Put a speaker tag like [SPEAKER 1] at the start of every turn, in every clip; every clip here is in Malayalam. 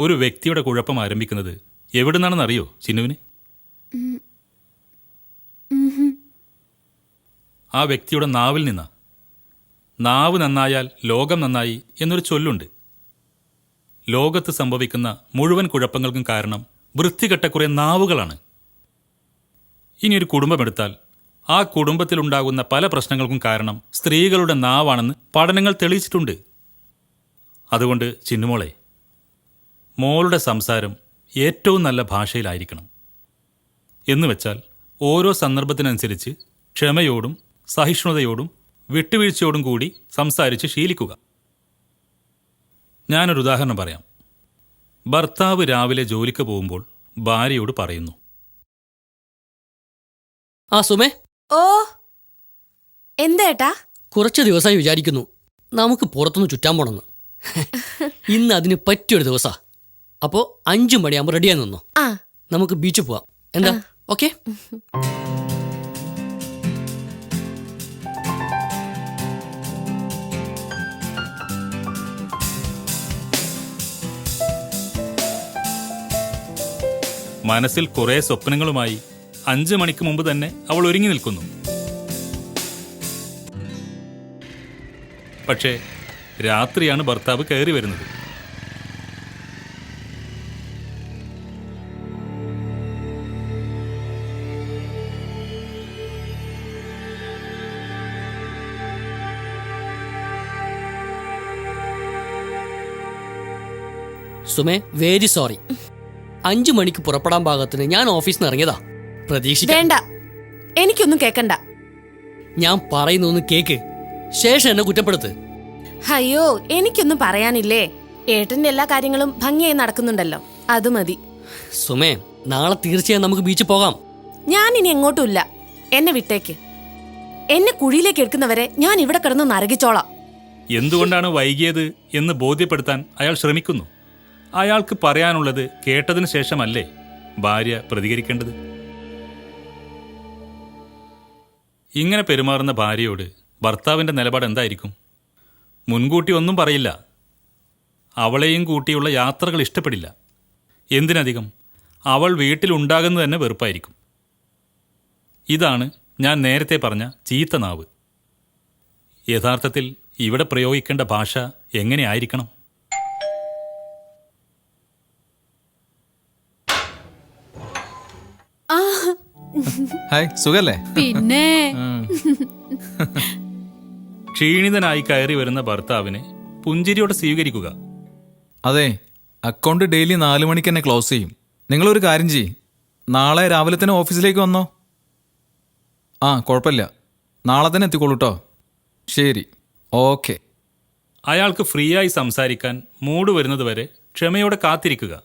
[SPEAKER 1] ഒരു വ്യക്തിയുടെ കുഴപ്പം ആരംഭിക്കുന്നത് എവിടുന്നാണെന്ന് അറിയോ ചിന്നുവിന്? ആ വ്യക്തിയുടെ നാവിൽ നിന്നാ. നാവ് നന്നായാൽ ലോകം നന്നായി എന്നൊരു ചൊല്ലുണ്ട്. ലോകത്ത് സംഭവിക്കുന്ന മുഴുവൻ കുഴപ്പങ്ങൾക്കും കാരണം വൃത്തികെട്ട കുറെ നാവുകളാണ്. ഇനി ഒരു കുടുംബമെടുത്താൽ ആ കുടുംബത്തിലുണ്ടാകുന്ന പല പ്രശ്നങ്ങൾക്കും കാരണം സ്ത്രീകളുടെ നാവാണെന്ന് പഠനങ്ങൾ തെളിയിച്ചിട്ടുണ്ട്. അതുകൊണ്ട് ചിന്നുമോളെ മോളുടെ സംസാരം ഏറ്റവും നല്ല ഭാഷയിലായിരിക്കണം. എന്നുവെച്ചാൽ ഓരോ സന്ദർഭത്തിനനുസരിച്ച് ക്ഷമയോടും സഹിഷ്ണുതയോടും വിട്ടുവീഴ്ചയോടും കൂടി സംസാരിച്ച് ശീലിക്കുക. ഞാനൊരു ഉദാഹരണം പറയാം. ഭർത്താവ് രാവിലെ ജോലിക്ക് പോകുമ്പോൾ ഭാര്യയോട് പറയുന്നു.
[SPEAKER 2] ആ സുമേ.
[SPEAKER 3] ഓ എന്തേട്ടാ
[SPEAKER 2] കുറച്ച് ദിവസമായി വിചാരിക്കുന്നു. നമുക്ക് പുറത്തുനിന്ന് ചുറ്റാൻ പോണെന്ന്. ഇന്ന് അതിന് പറ്റിയൊരു ദിവസാ. അപ്പോൾ അഞ്ചു മണിയാകുമ്പോ റെഡിയായി നിന്നോ?
[SPEAKER 3] ആ.
[SPEAKER 2] നമുക്ക് ബീച്ചിൽ പോവാം. എന്താ? ഓക്കെ
[SPEAKER 1] മനസ്സിൽ കുറെ സ്വപ്നങ്ങളുമായി അഞ്ചു മണിക്ക് മുമ്പ് തന്നെ അവൾ ഒരുങ്ങി നിൽക്കുന്നു. പക്ഷേ രാത്രിയാണ് ഭർത്താവ് കയറി വരുന്നത്.
[SPEAKER 2] സുമേ വെരി സോറി അഞ്ചു മണിക്ക് പുറപ്പെടാൻ പാകത്തിന് ഞാൻ ഓഫീസിൽ നിന്ന് ഇറങ്ങിയതാ
[SPEAKER 3] പ്രതീക്ഷിക്കേണ്ട എനിക്കൊന്നും കേക്കണ്ട.
[SPEAKER 2] ഞാൻ പറയുന്നൊന്ന് കേക്ക്. ശേഷം എന്നെ കുറ്റപ്പെടുത്ത്.
[SPEAKER 3] അയ്യോ എനിക്കൊന്നും പറയാനില്ലേ? ഏട്ടന്റെ എല്ലാ കാര്യങ്ങളും ഭംഗിയായി നടക്കുന്നുണ്ടല്ലോ. അത് മതി.
[SPEAKER 2] സുമേ നാളെ തീർച്ചയായും നമുക്ക് ബീച്ചിൽ പോകാം.
[SPEAKER 3] ഞാൻ ഇനി എങ്ങോട്ടുമില്ല. എന്നെ വിട്ടേക്ക്. എന്നെ കുഴിയിലേക്ക് എടുക്കുന്നവരെ ഞാൻ ഇവിടെ കിടന്ന് നരകിച്ചോളാം.
[SPEAKER 1] എന്തുകൊണ്ടാണ് വൈകിയത് എന്ന് ബോധ്യപ്പെടുത്താൻ അയാൾ ശ്രമിക്കുന്നു? അയാൾക്ക് പറയാനുള്ളത് കേട്ടതിന് ശേഷമല്ലേ ഭാര്യ പ്രതികരിക്കേണ്ടത്? ഇങ്ങനെ പെരുമാറുന്ന ഭാര്യയോട് ഭർത്താവിന്റെ നിലപാട് എന്തായിരിക്കും? മുൻകൂട്ടി ഒന്നും പറയില്ല. അവളെയും കൂട്ടിയുള്ള യാത്രകൾ ഇഷ്ടപ്പെടില്ല. എന്തിനധികം? അവൾ വീട്ടിലുണ്ടാകുന്നത് തന്നെ വെറുപ്പായിരിക്കും. ഇതാണ് ഞാൻ നേരത്തെ പറഞ്ഞ ചീത്ത നാവ്. യഥാർത്ഥത്തിൽ ഇവിടെ പ്രയോഗിക്കേണ്ട ഭാഷ എങ്ങനെയായിരിക്കണം
[SPEAKER 4] ഹായ് സുഖല്ലേ?
[SPEAKER 5] പിന്നെ.
[SPEAKER 1] ക്ഷീണിതനായി കയറി വരുന്ന ഭർത്താവിനെ പുഞ്ചിരിയോടെ സ്വീകരിക്കുക.
[SPEAKER 4] അതെ അക്കൗണ്ട് ഡെയിലി നാലു മണിക്ക് തന്നെ ക്ലോസ് ചെയ്യും. നിങ്ങളൊരു കാര്യം ചെയ്യും. നാളെ രാവിലെ തന്നെ ഓഫീസിലേക്ക് വന്നോ? ആ കുഴപ്പമില്ല. നാളെ തന്നെ എത്തിക്കോളൂ കേട്ടോ ശരി. ഓക്കെ.
[SPEAKER 1] അയാൾക്ക് ഫ്രീ ആയി സംസാരിക്കാൻ മൂഡ് വരുന്നതുവരെ ക്ഷമയോടെ കാത്തിരിക്കുക.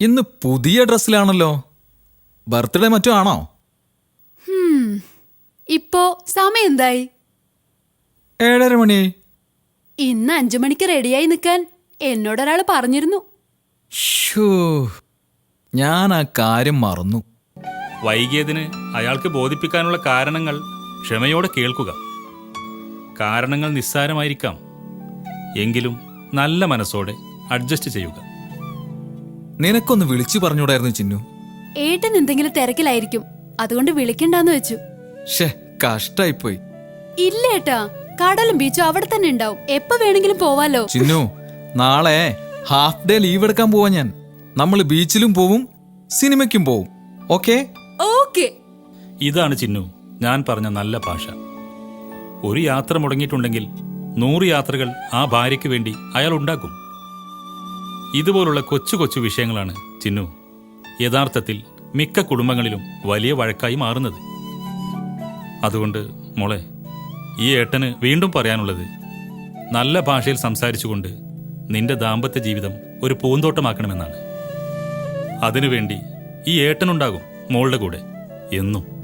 [SPEAKER 4] ഇന്ന് പുതിയ ഡ്രസ്സിലാണല്ലോ. ബർത്ത്ഡേ മറ്റോ ആണോ?
[SPEAKER 5] ഇപ്പോ സമയം എന്തായി
[SPEAKER 4] ഏഴര മണി.
[SPEAKER 5] ഇന്ന് അഞ്ചു മണിക്ക് റെഡിയായി നിൽക്കാൻ എന്നോടൊരാൾ പറഞ്ഞിരുന്നു.
[SPEAKER 4] ഞാൻ ആ കാര്യം മറന്നു.
[SPEAKER 1] വൈകിയതിന് അയാൾക്ക് ബോധിപ്പിക്കാനുള്ള കാരണങ്ങൾ ക്ഷമയോടെ കേൾക്കുക. കാരണങ്ങൾ നിസ്സാരമായിരിക്കാം. എങ്കിലും നല്ല മനസ്സോടെ അഡ്ജസ്റ്റ് ചെയ്യുക.
[SPEAKER 4] നിനക്കൊന്ന് വിളിച്ചു പറഞ്ഞൂടായിരുന്നു ചിന്നു.
[SPEAKER 5] ഏട്ടൻ എന്തെങ്കിലും തിരക്കിലായിരിക്കും. അതുകൊണ്ട് വിളിക്കണ്ടെന്ന് വെച്ചു.
[SPEAKER 4] ഷേ കഷ്ടായിപ്പോയി.
[SPEAKER 5] ഇല്ല ഏട്ടാ കടലും ബീച്ചും അവിടെ തന്നെ ഉണ്ടാവും. എപ്പോ വേണമെങ്കിലും പോവാലോ?
[SPEAKER 4] ചിന്നു നാളെ ഹാഫ് ഡേ ലീവ് എടുക്കാൻ പോവാ ഞാൻ. നമ്മൾ ബീച്ചിലും പോവും സിനിമയ്ക്കും പോവും. ഓക്കെ?
[SPEAKER 5] ഓക്കെ.
[SPEAKER 1] ഇതാണ് ചിന്നു ഞാൻ പറഞ്ഞ നല്ല ഭാഷ. ഒരു യാത്ര മുടങ്ങിയിട്ടുണ്ടെങ്കിൽ നൂറ് യാത്രകൾ ആ ഭാര്യയ്ക്ക് വേണ്ടി അയാൾ ഉണ്ടാക്കും. ഇതുപോലുള്ള കൊച്ചു കൊച്ചു വിഷയങ്ങളാണ് ചിന്നു. യഥാർത്ഥത്തിൽ മിക്ക കുടുംബങ്ങളിലും വലിയ വഴക്കായി മാറുന്നത്. അതുകൊണ്ട് മോളെ ഈ ഏട്ടന് വീണ്ടും പറയാനുള്ളത് നല്ല ഭാഷയിൽ സംസാരിച്ചുകൊണ്ട് നിന്റെ ദാമ്പത്യ ജീവിതം ഒരു പൂന്തോട്ടമാക്കണമെന്നാണ്. അതിനുവേണ്ടി ഈ ഏട്ടനുണ്ടാകും മോളുടെ കൂടെ എന്നും.